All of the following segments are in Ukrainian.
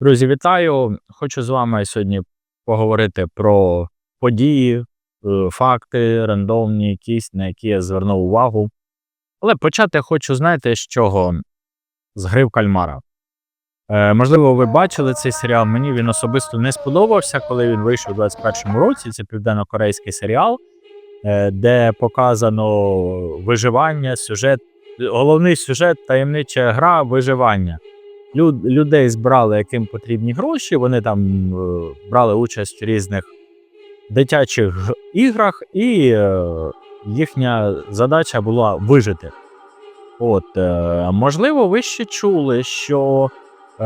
Друзі, вітаю! Хочу з вами сьогодні поговорити про події, е, факти, рандомні, якісь, на які я звернув увагу. Але почати хочу, знаєте, з чого? З гри в кальмара. Е, можливо, ви бачили цей серіал. Мені він особисто не сподобався, коли він вийшов у 21-му році. Це південно-корейський серіал, е, де показано виживання, сюжет. Головний сюжет таємнича гра виживання. Люд, людей збирали, яким потрібні гроші. Вони там е, брали участь в різних дитячих іграх, і е, їхня задача була вижити. От, е, можливо, ви ще чули, що е,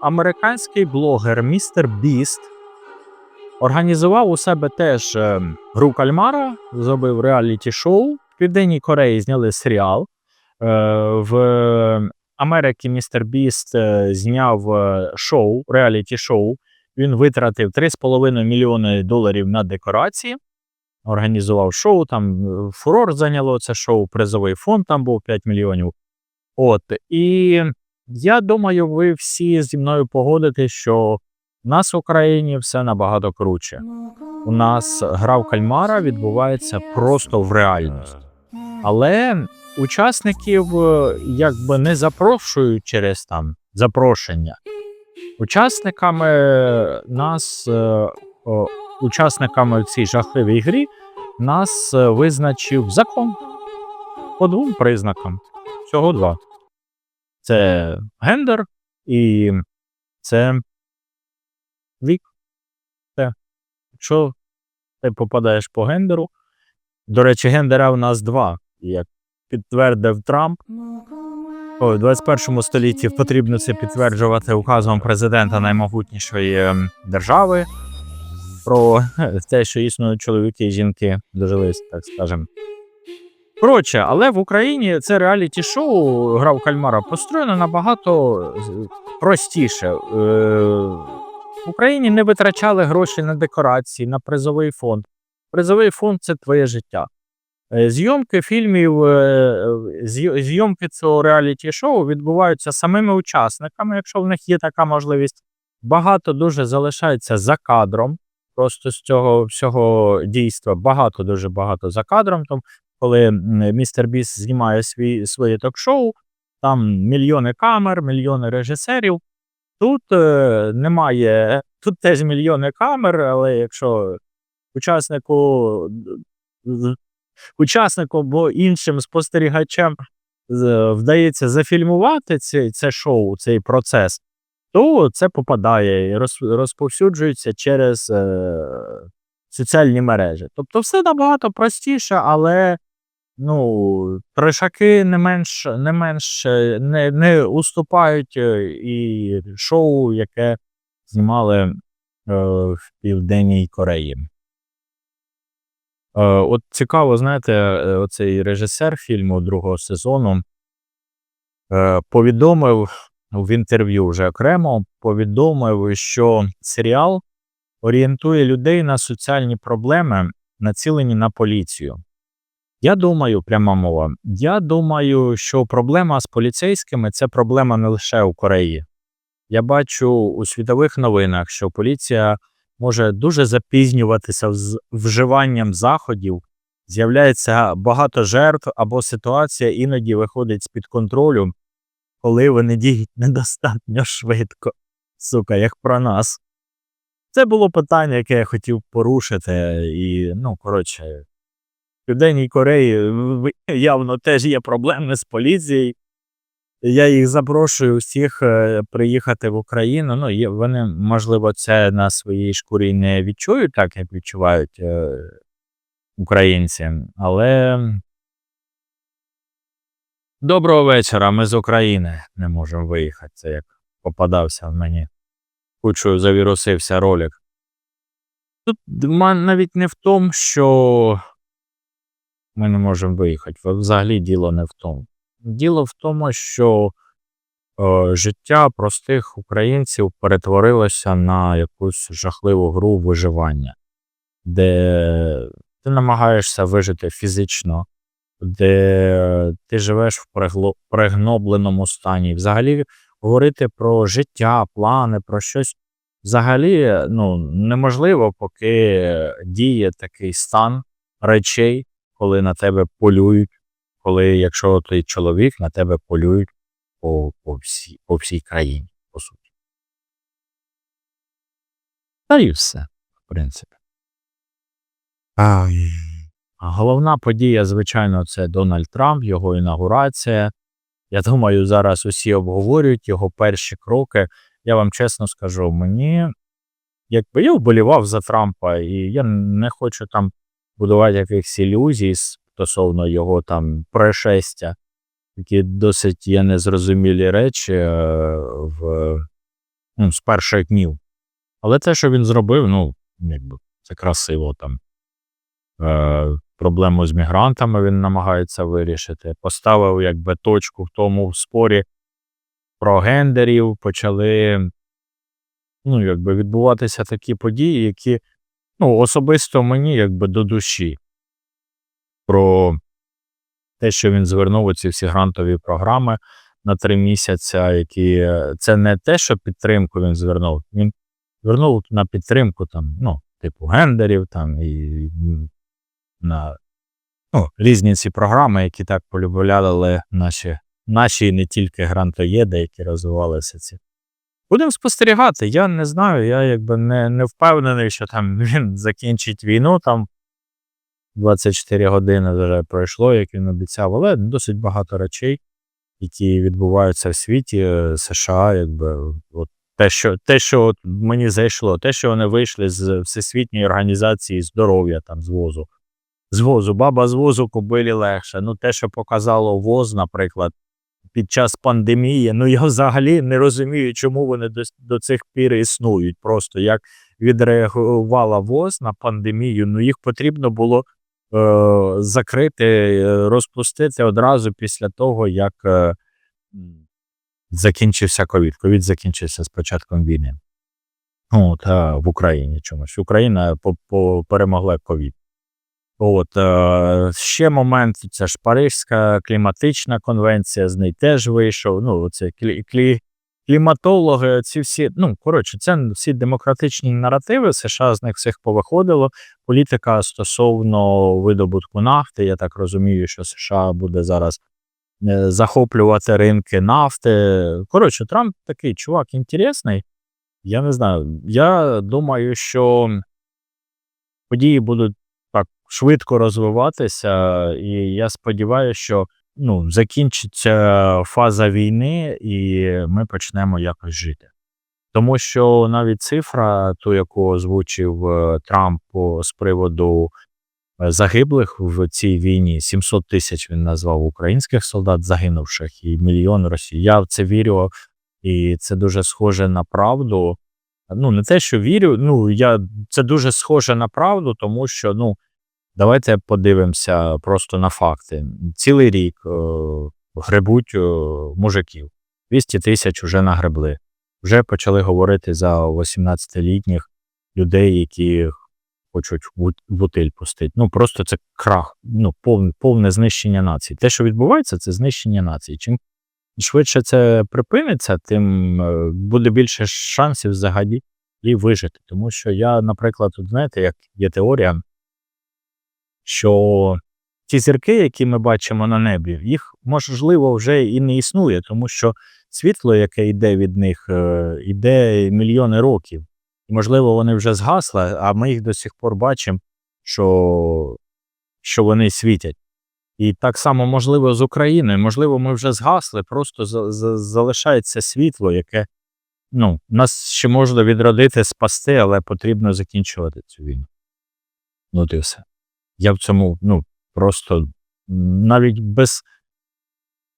американський блогер Містер Біст організував у себе теж гру кальмара, зробив реаліті-шоу. В Південній Кореї зняли серіал. В Америки Містер Біст е, зняв е, шоу, реаліті-шоу. Він витратив 3,5 мільйони доларів на декорації, організував шоу. Там е, фурор зайняло це шоу, призовий фонд там був 5 мільйонів. От. І я думаю, ви всі зі мною погодитесь, що в нас в Україні все набагато круче. У нас гра в кальмара відбувається просто в реальності. Але учасників е, якби не запрошують через там запрошення. Учасниками нас, е, учасниками в цій жахливій грі, нас е, визначив закон по двом признакам. Всього два. Це гендер і це вік. Це. Якщо ти попадаєш по гендеру. До речі, гендера у нас два, як підтвердив Трамп. О, в 21 столітті потрібно це підтверджувати указом президента наймогутнішої ем, держави про те, що існують чоловіки і жінки дожились, так скажемо. Коротше, але в Україні це реаліті-шоу гра в кальмара построєно набагато простіше. Е, В Україні не витрачали гроші на декорації, на призовий фонд. Призовий фонд це твоє життя. Е, Зйомки фільмів, е, зйомки цього реаліті-шоу відбуваються самими учасниками, якщо в них є така можливість. Багато дуже залишається за кадром. Просто з цього всього дійства багато, дуже багато за кадром. Тому, коли містер Біс знімає свій, своє ток-шоу, там мільйони камер, мільйони режисерів. Тут е, немає, тут теж мільйони камер, але якщо учаснику учаснику або іншим спостерігачам вдається зафільмувати це, це шоу, цей процес, то це попадає і роз- розповсюджується через е, соціальні мережі. Тобто все набагато простіше, але ну, трешаки не менш, не менш не, не уступають е, і шоу, яке знімали е, в Південній Кореї. Е, от цікаво, знаєте, е, оцей режисер фільму другого сезону е, повідомив в інтерв'ю вже окремо, повідомив, що серіал орієнтує людей на соціальні проблеми, націлені на поліцію. Я думаю, пряма мова. Я думаю, що проблема з поліцейськими це проблема не лише у Кореї. Я бачу у світових новинах, що поліція може дуже запізнюватися з вживанням заходів, з'являється багато жертв або ситуація іноді виходить з-під контролю, коли вони діють недостатньо швидко. Сука, як про нас. Це було питання, яке я хотів порушити, і, ну, коротше, в Південній Кореї явно теж є проблеми з поліцією. Я їх запрошую всіх е, приїхати в Україну. Ну, вони, можливо, це на своїй шкурі не відчують так, як відчувають е, українці. Але доброго вечора. Ми з України не можемо виїхати. Це як попадався в мені. Кучою завірусився ролик. Тут навіть не в тому, що ми не можемо виїхати. Взагалі діло не в тому. Діло в тому, що е, життя простих українців перетворилося на якусь жахливу гру виживання, де ти намагаєшся вижити фізично, де ти живеш в пригнобленому стані. Взагалі, говорити про життя, плани, про щось взагалі ну, неможливо, поки діє такий стан речей, коли на тебе полюють, коли, якщо ти чоловік, на тебе полюють по, по, всій, по всій країні, по суті. Та і все, в принципі. А Головна подія, звичайно, це Дональд Трамп, його інаугурація. Я думаю, зараз усі обговорюють його перші кроки. Я вам чесно скажу, мені, якби я вболівав за Трампа, і я не хочу там будувати якихось ілюзій стосовно його там пришестя, такі досить є незрозумілі речі е, в, ну, з перших днів. Але те, що він зробив, ну, якби це красиво там. Е, проблему з мігрантами він намагається вирішити. Поставив якби точку в тому спорі про гендерів, почали ну, якби відбуватися такі події, які ну, особисто мені якби до душі. Про те, що він звернув у ці всі грантові програми на три місяці, які це не те, що підтримку він звернув. Він звернув на підтримку там, ну, типу гендерів там і на ну, різні ці програми, які так полюбляли наші, наші не тільки грантоєди, які розвивалися ці. Будемо спостерігати. Я не знаю, я якби не, не впевнений, що там він закінчить війну. Там 24 години вже пройшло, як він обіцяв, але досить багато речей, які відбуваються в світі е, США, якби от те, що те, що от мені зайшло, те, що вони вийшли з Всесвітньої організації здоров'я там з ВОЗу з возу. Баба з возу кобилі легше. Ну, те, що показало ВОЗ, наприклад, під час пандемії, ну я взагалі не розумію, чому вони до, до цих пір існують. Просто як відреагувала ВОЗ на пандемію, ну їх потрібно було закрити, е, розпустити одразу після того, як е, закінчився ковід. Ковід закінчився з початком війни. От, в Україні чомусь. Україна перемогла ковід. От е, ще момент це ж Парижська кліматична конвенція, з неї теж вийшов. Ну, це клі, клі, кліматологи, ці всі, ну коротше, це всі демократичні наративи. США з них всіх повиходило. Політика стосовно видобутку нафти. Я так розумію, що США буде зараз е, захоплювати ринки нафти. Коротше, Трамп такий чувак інтересний. Я не знаю. Я думаю, що події будуть так швидко розвиватися, і я сподіваюся, що ну, закінчиться фаза війни, і ми почнемо якось жити. Тому що навіть цифра, ту, яку озвучив е, Трамп з приводу е, загиблих в цій війні, 700 тисяч він назвав українських солдат загинувших і мільйон росіян. Я в це вірю, і це дуже схоже на правду. Ну, не те, що вірю, ну я це дуже схоже на правду, тому що ну Давайте подивимося просто на факти. Цілий рік е, гребуть е, мужиків. 200 тисяч вже нагребли. Вже почали говорити за 18-літніх людей, які хочуть в утиль пустити. Ну просто це крах, ну повне, повне знищення нації. Те, що відбувається, це знищення нації. Чим швидше це припиниться, тим е, буде більше шансів взагалі вижити. Тому що я, наприклад, тут знаєте, як є теорія що ті зірки, які ми бачимо на небі, їх можливо вже і не існує, тому що світло, яке йде від них, е, йде мільйони років. І, можливо, вони вже згасли, а ми їх до сих пор бачимо, що, що вони світять. І так само можливо з Україною. Можливо, ми вже згасли, просто залишається світло, яке ну, нас ще можна відродити, спасти, але потрібно закінчувати цю війну. Ну, і все. Я в цьому, ну, просто навіть без.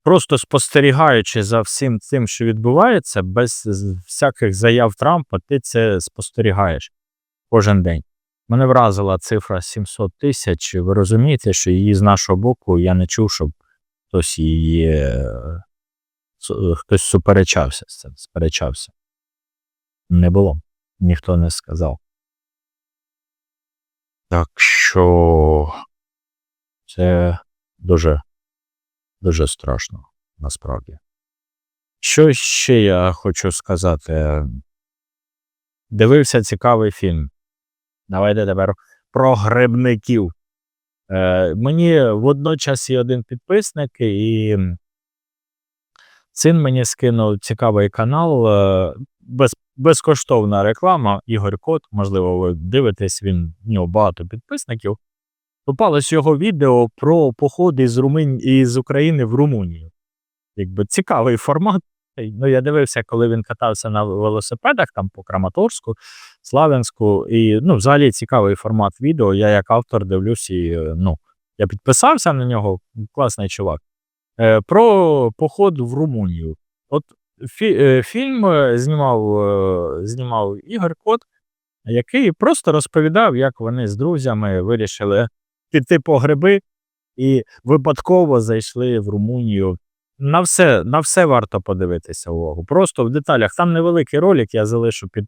Просто спостерігаючи за всім цим, що відбувається, без всяких заяв Трампа, ти це спостерігаєш кожен день. Мене вразила цифра 700 тисяч. Ви розумієте, що її з нашого боку я не чув, щоб хтось її е, хтось суперечався з цим, сперечався. Не було, ніхто не сказав. Так що це дуже, дуже страшно насправді. Що ще я хочу сказати? Дивився цікавий фільм. Давайте тепер про грибників. Е, мені водночас є один підписник, і син мені скинув цікавий канал, е, без, безкоштовна реклама. Ігор Кот, можливо, ви дивитесь, він в нього багато підписників. Попалось його відео про походи із, Румун... із України в Румунію. Якби цікавий формат. Ну, я дивився, коли він катався на велосипедах там по Краматорську, Славянську. І ну, взагалі цікавий формат відео. Я як автор дивлюсь і е, ну, я підписався на нього, класний чувак. Е, про поход в Румунію. От фі, е, фільм е, знімав, знімав Ігор Кот, який просто розповідав, як вони з друзями вирішили піти по гриби і випадково зайшли в Румунію. На все, на все варто подивитися увагу. Просто в деталях. Там невеликий ролик, я залишу під,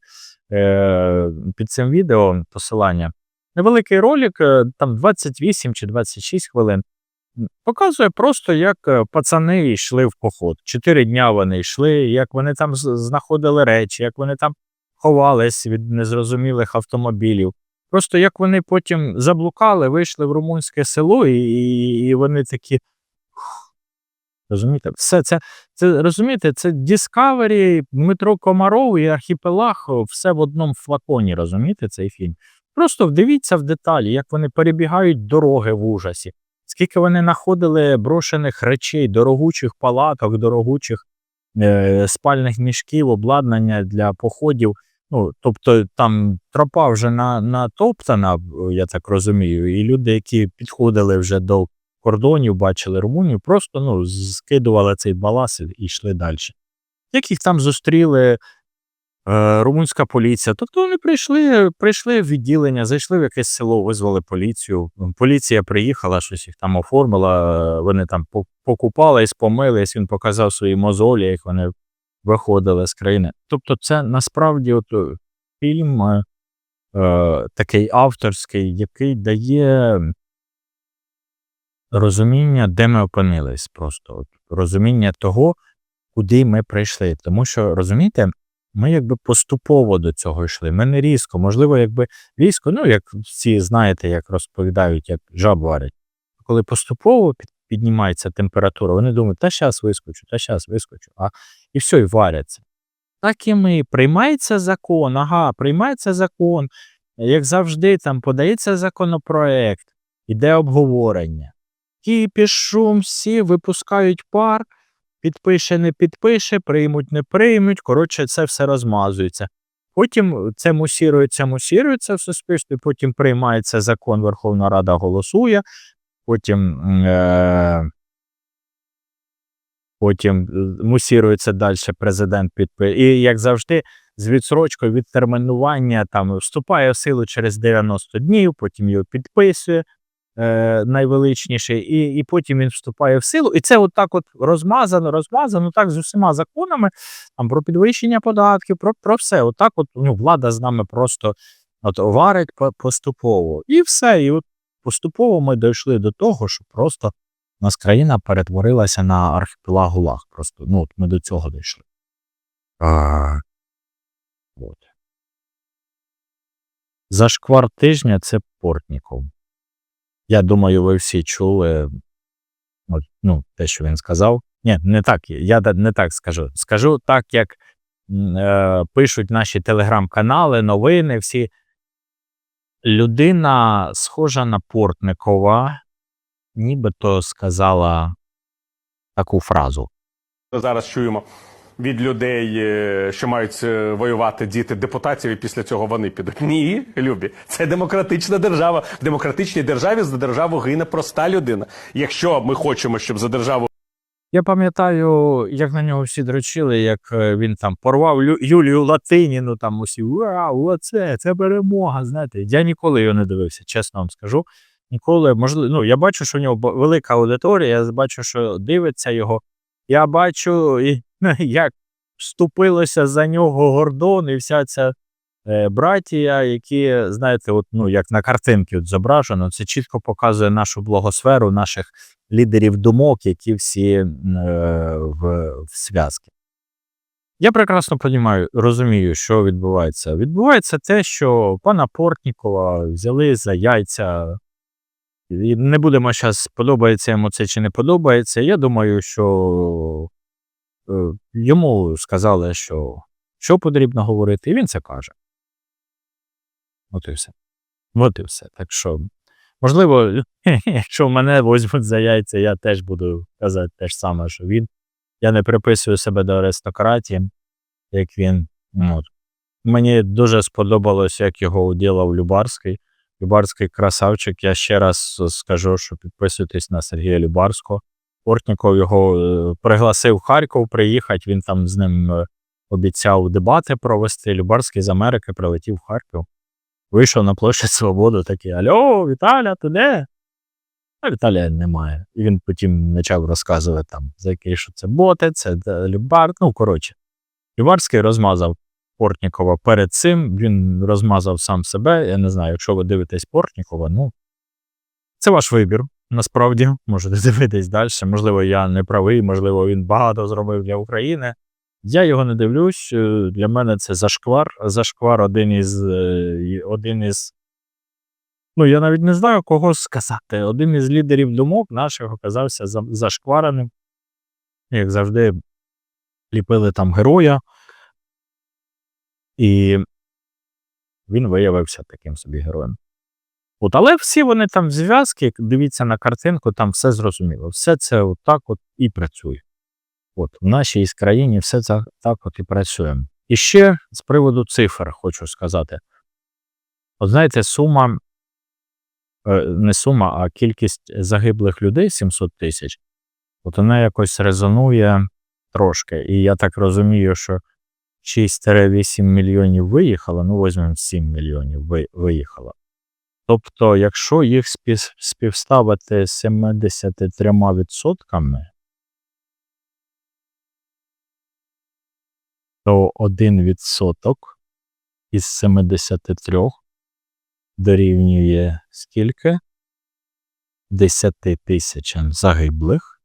під цим відео посилання. Невеликий ролик, там 28 чи 26 хвилин. Показує просто, як е, пацани йшли в поход. Чотири дня вони йшли, як вони там знаходили речі, як вони там ховались від незрозумілих автомобілів. Просто як вони потім заблукали, вийшли в румунське село, і, і, вони такі. Розумієте, все це, це розумієте, це Discovery, Дмитро Комаров і архіпелаг, все в одному флаконі, розумієте, цей фільм. Просто вдивіться в деталі, як вони перебігають дороги в ужасі, скільки вони знаходили брошених речей, дорогучих палаток, дорогучих е, спальних мішків, обладнання для походів. Ну, тобто там тропа вже на, натоптана, я так розумію, і люди, які підходили вже до кордонів, бачили Румунію, просто ну, скидували цей балас і йшли далі. Як їх там зустріли румунська поліція? Тобто вони прийшли, прийшли в відділення, зайшли в якесь село, визвали поліцію. Поліція приїхала, щось їх там оформила, е, вони там покупались, помились, він показав свої мозолі, як вони виходили з країни. Тобто, це насправді от, е, фільм е, е, такий авторський, який дає розуміння, де ми опинились, просто от, розуміння того, куди ми прийшли. Тому що, розумієте, ми якби поступово до цього йшли. Ми не різко. Можливо, якби військо, ну як всі знаєте, як розповідають, як жаб варять. Коли поступово піднімається температура, вони думають, та щас вискочу, та щас вискочу, а і все, і варяться. Так і ми. Приймається закон, ага, приймається закон. Як завжди, там подається законопроект, іде обговорення. Кіпіш, шум, всі випускають пар, підпише, не підпише, приймуть, не приймуть. Коротше, це все розмазується. Потім це мусірується, мусірується в суспільстві, потім приймається закон, Верховна Рада голосує, потім, е- потім е, мусірується далі президент підписує. І, як завжди, з відсрочкою від термінування там вступає в силу через 90 днів, потім його підписує е, найвеличніший, і, і потім він вступає в силу. І це отак от розмазано, розмазано так з усіма законами там, про підвищення податків, про, про все. Отак от ну, влада з нами просто от, варить поступово. І все. І от поступово ми дійшли до того, що просто у нас країна перетворилася на архіпелаг ГУЛАГ. Просто ну, от ми до цього дійшли. А, от. Зашквар тижня це Портніков. Я думаю, ви всі чули ну, те, що він сказав. Ні, не так. Я не так скажу. Скажу так, як е, пишуть наші телеграм-канали, новини, всі. Людина схожа на Портникова, нібито сказала таку фразу. зараз чуємо від людей, е, що мають е, воювати діти депутатів, і після цього вони підуть. Ні, любі, це демократична держава. В демократичній державі за державу гине проста людина. Якщо ми хочемо, щоб за державу Я пам'ятаю, як на нього всі дрочили, як е, він там порвав Лю- Юлію Латиніну, там усі вау, оце, це перемога. Знаєте, я ніколи його не дивився, чесно вам скажу. Ніколи, можливо, ну я бачу, що у нього велика аудиторія, я бачу, що дивиться його. Я бачу, і, як вступилося за нього Гордон і вся ця е, братія, які, знаєте, от, ну, як на картинці от зображено, це чітко показує нашу благосферу, наших лідерів думок, які всі е, в, в зв'язки. Я прекрасно понімаю, розумію, що відбувається. Відбувається те, що пана Портнікова взяли за яйця. Не будемо зараз, подобається йому це чи не подобається. Я думаю, що йому сказали, що, що потрібно говорити, і він це каже. От і все. От і все. Так що, можливо, якщо мене возьмуть за яйця, я теж буду казати те ж саме, що він. Я не приписую себе до аристократії, як він. От. Мені дуже сподобалось, як його уділав Любарський. Любарський красавчик. Я ще раз скажу, що підписуйтесь на Сергія Любарського. Портніков його е, пригласив в Харків приїхати. Він там з ним е, обіцяв дебати провести. Любарський з Америки прилетів в Харків. Вийшов на площадь Свободу, такий: Альо, Віталя, ти де? А Віталія немає. І він потім почав розказувати там, за який, що це боти, це е, Любар. Ну, коротше. Любарський розмазав Портнікова перед цим, він розмазав сам себе. Я не знаю, якщо ви дивитесь Портнікова, ну це ваш вибір. Насправді, можете дивитись далі. Можливо, я не правий, можливо, він багато зробив для України. Я його не дивлюсь. е, Для мене це зашквар. Зашквар один із е, один із. Ну, я навіть не знаю, кого сказати. Один із лідерів думок наших оказався зашквареним. Як завжди, ліпили там героя. І він виявився таким собі героєм. От, але всі вони там зв'язки, дивіться на картинку, там все зрозуміло. Все це отак от і працює. От, в нашій країні все це так от і працює. І ще з приводу цифр хочу сказати. От знаєте, сума, е, не сума, а кількість загиблих людей 700 тисяч, от вона якось резонує трошки. І я так розумію, що 6-8 мільйонів виїхало, ну візьмемо 7 мільйонів ви- виїхало. Тобто, якщо їх співставити з 73%, то 1% із 73 дорівнює скільки? 10 тисячам загиблих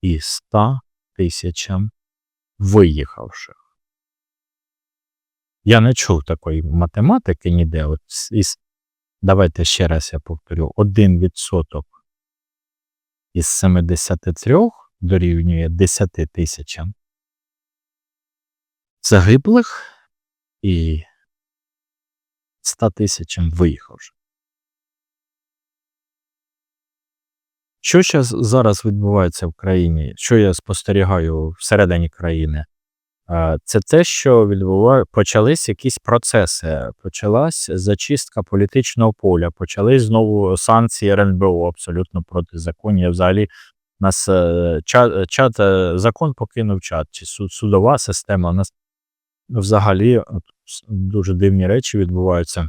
і 100 тисячам виїхавших. Я не чув такої математики ніде. От із, давайте ще раз я повторю: 1% із 73 дорівнює 10 тисячам загиблих і 100 тисячам виїхавших. Що зараз відбувається в країні? Що я спостерігаю всередині країни? Це те, що відбуває, почались якісь процеси, почалась зачистка політичного поля, почались знову санкції РНБО абсолютно протизаконні. Взагалі, нас е, чат, чат е, закон покинув чат, чи суд, судова система. У нас взагалі дуже дивні речі відбуваються.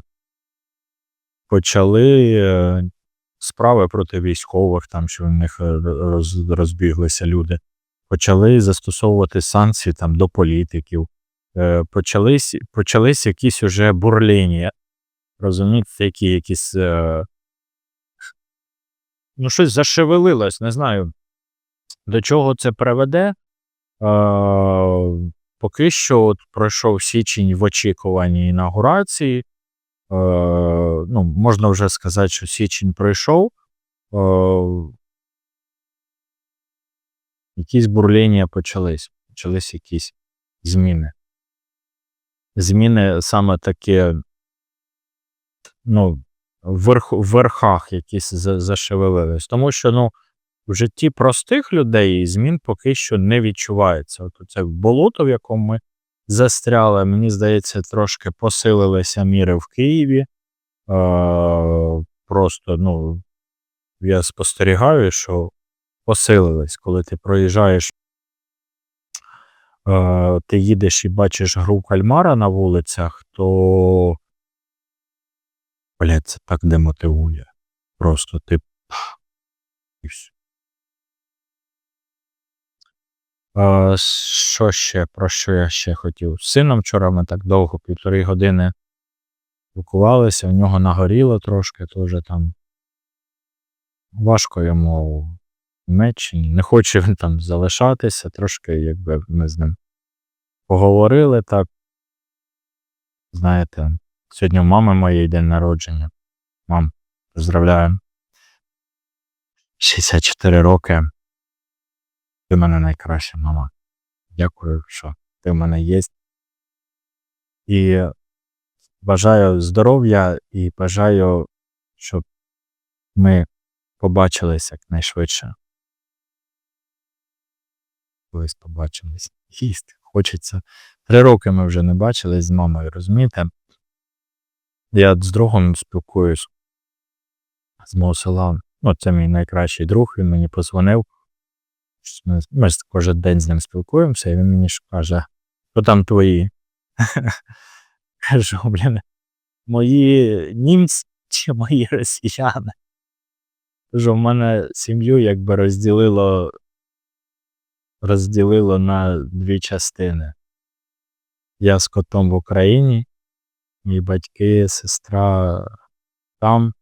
Почали е, справи проти військових, там що в них роз, розбіглися люди почали застосовувати санкції там до політиків, е, почались, почались якісь уже бурління. Розумієте, які якісь. Е, ну, щось зашевелилось, не знаю, до чого це приведе. Е, поки що от пройшов січень в очікуванні інаугурації. Е, ну, можна вже сказати, що січень пройшов. Якісь бурління почались, почались якісь зміни. Зміни саме таке, ну, верх, в верхах якісь за- зашевелились. Тому що, ну, в житті простих людей змін поки що не відчувається. От це болото, в якому ми застряли, мені здається, трошки посилилися міри в Києві. Е, просто, ну, я спостерігаю, що посилились, коли ти проїжджаєш, е, ти їдеш і бачиш гру кальмара на вулицях, то блядь, це так демотивує. Просто ти. І все. Е, що ще, про що я ще хотів? З сином вчора ми так довго, півтори години спілкувалися, у нього нагоріло трошки, теж там важко йому в Німеччині. Не хоче він там залишатися, трошки, якби ми з ним поговорили так. Знаєте, сьогодні у мами моєї день народження. Мам, поздравляю. 64 роки. Ти в мене найкраща мама. Дякую, що ти в мене є. І бажаю здоров'я і бажаю, щоб ми побачились якнайшвидше. Колись побачились. Їсти хочеться. Три роки ми вже не бачились з мамою, розумієте? Я з другом спілкуюсь з мого села. Ну, це мій найкращий друг, він мені позвонив. Ми, ми ж кожен день з ним спілкуємося, і він мені ж каже, що там твої? Кажу, блін, мої німці чи мої росіяни? Кажу, в мене сім'ю якби розділило, розділило на дві частини. Я з котом в Україні, мої батьки, сестра там,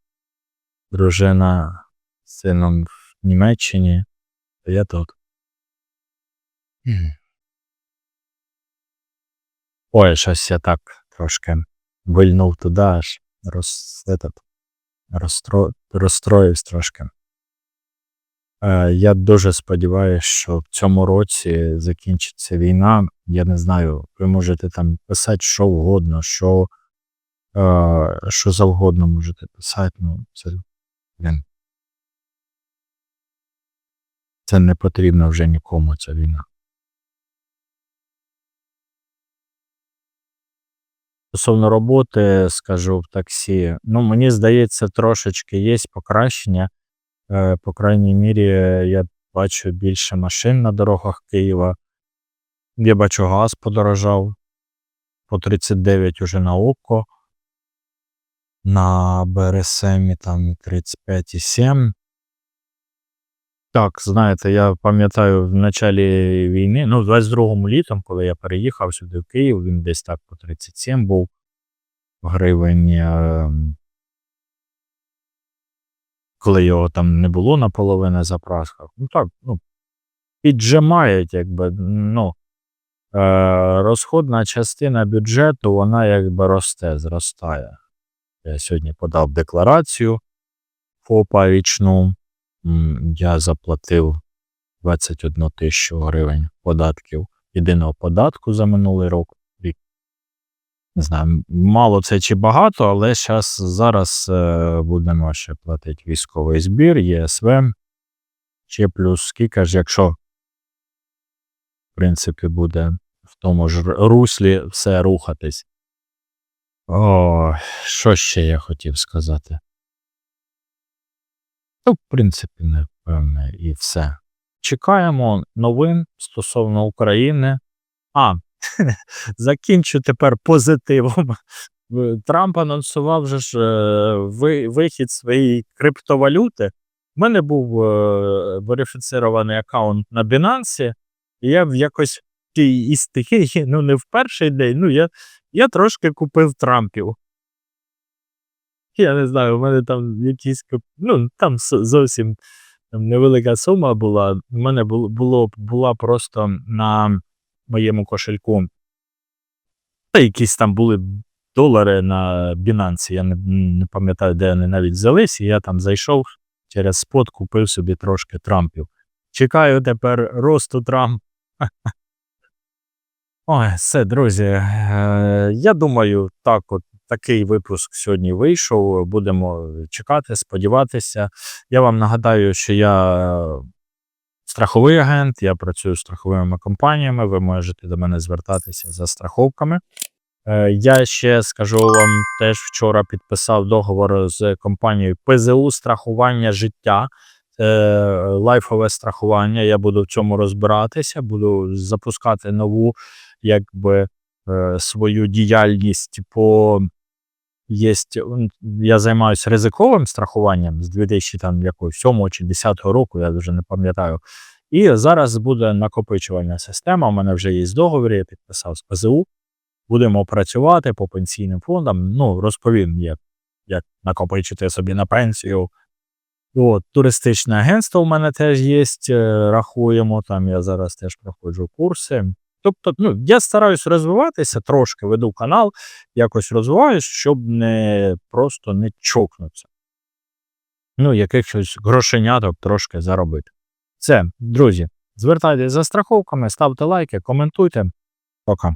дружина з сином в Німеччині, то я тут. Ой, щось я так трошки вильнув туди, аж роз, этот, розстро, розстроївся трошки. Е, я дуже сподіваюся, що в цьому році закінчиться війна. Я не знаю, ви можете там писати що угодно, що, е, що завгодно можете писати. Ну, це. Це не потрібно вже нікому ця війна. Стосовно роботи, скажу в таксі, ну мені здається, трошечки є покращення. Е, По крайній мірі, я бачу більше машин на дорогах Києва. Я бачу, газ подорожав по 39 уже на ОКО. На БРСМі там 35,7. Так, знаєте, я пам'ятаю в началі війни, ну, в 22-му літом, коли я переїхав сюди в Київ, він десь так по 37 був гривень. Коли його там не було наполовину на заправках. Ну так, ну, піджимають, якби, ну, е, розходна частина бюджету, вона якби росте, зростає. Я сьогодні подав декларацію ФОПа річну. Я заплатив 21 тисячу гривень податків єдиного податку за минулий рік. Не знаю, мало це чи багато, але щас, зараз е, будемо ще платити військовий збір, ЄСВ. Ще плюс скільки ж, якщо, в принципі, буде в тому ж руслі все рухатись. О, що ще я хотів сказати? Ну, в принципі, напевне, і все. Чекаємо новин стосовно України. А, закінчу тепер позитивом. Трамп анонсував же ж е, вихід своєї криптовалюти. У мене був е, верифіцірований аккаунт на Binance, і я якось із тієї, ну не в перший день, ну я, я трошки купив Трампів. Я не знаю, у мене там якісь, ну там зовсім невелика сума була. У мене було, було була просто на моєму кошельку. Та якісь там були долари на Binance, я не, не пам'ятаю, де вони навіть взялись, і я там зайшов через спот, купив собі трошки Трампів. Чекаю тепер росту Трамп. Ой, все, друзі. Е, я думаю, так, от такий випуск сьогодні вийшов. Будемо чекати, сподіватися. Я вам нагадаю, що я страховий агент, я працюю з страховими компаніями. Ви можете до мене звертатися за страховками. Е, Я ще скажу вам, теж вчора підписав договор з компанією ПЗУ страхування життя. Лайфове страхування. Я буду в цьому розбиратися, буду запускати нову, якби е, свою діяльність по м, я займаюся ризиковим страхуванням з 2007 чи 10 року, я вже не пам'ятаю. І зараз буде накопичувальна система. У мене вже є договір, я підписав з ПЗУ. Будемо працювати по пенсійним фондам. Ну, розповім, як, як накопичити собі на пенсію. От, туристичне агентство у мене теж є, е, рахуємо. Там я зараз теж проходжу курси. Тобто, ну, я стараюсь розвиватися трошки, веду канал, якось розвиваюсь, щоб не просто не чокнутися. Ну, якихось грошеняток трошки заробити. Це, друзі, звертайтеся за страховками, ставте лайки, коментуйте. Пока.